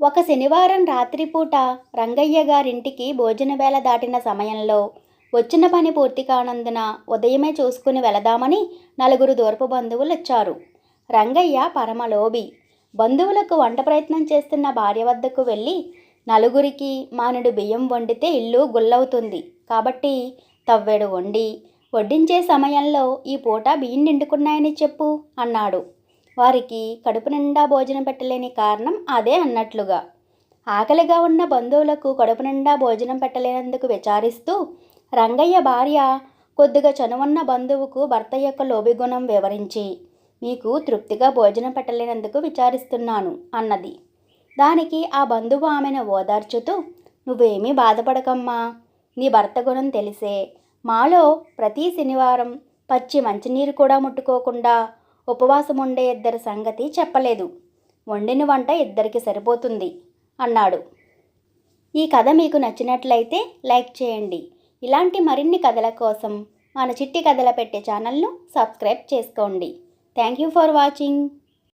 ఒక శనివారం రాత్రిపూట రంగయ్య గారింటికి భోజన వేళ దాటిన సమయంలో వచ్చిన పని పూర్తి కానందున ఉదయమే చూసుకుని వెళదామని నలుగురు దూరపు బంధువులు వచ్చారు. రంగయ్య పరమలోభి. బంధువులకు వంట ప్రయత్నం చేస్తున్న భార్య వద్దకు వెళ్ళి నలుగురికి మానుడు బియ్యం వండితే ఇల్లు గుల్లవుతుంది. కాబట్టి తవ్వెడు వండి వడ్డించే సమయంలో ఈ పూట బియ్యం నిండుకున్నాయని చెప్పు అన్నాడు. వారికి కడుపు నిండా భోజనం పెట్టలేని కారణం అదే అన్నట్లుగా. ఆకలిగా ఉన్న బంధువులకు కడుపు నిండా భోజనం పెట్టలేనందుకు విచారిస్తూ రంగయ్య భార్య కొద్దిగా చనువున్న బంధువుకు భర్త యొక్క లోభిగుణం వివరించి మీకు తృప్తిగా భోజనం పెట్టలేనందుకు విచారిస్తున్నాను అన్నది. దానికి ఆ బంధువు ఆమెను ఓదార్చుతూ నువ్వేమీ బాధపడకమ్మా నీ భర్త గుణం తెలిసే. మాలో ప్రతి శనివారం పచ్చి మంచినీరు కూడా ముట్టుకోకుండా ఉపవాసం ఉండే ఇద్దరి సంగతి చెప్పలేదు. వండిన వంట ఇద్దరికి సరిపోతుంది అన్నాడు. ఈ కథ మీకు నచ్చినట్లయితే లైక్ చేయండి. ఇలాంటి మరిన్ని కథల కోసం మన చిట్టి కథల పెట్టే ఛానల్ను సబ్స్క్రైబ్ చేసుకోండి. Thank you for watching.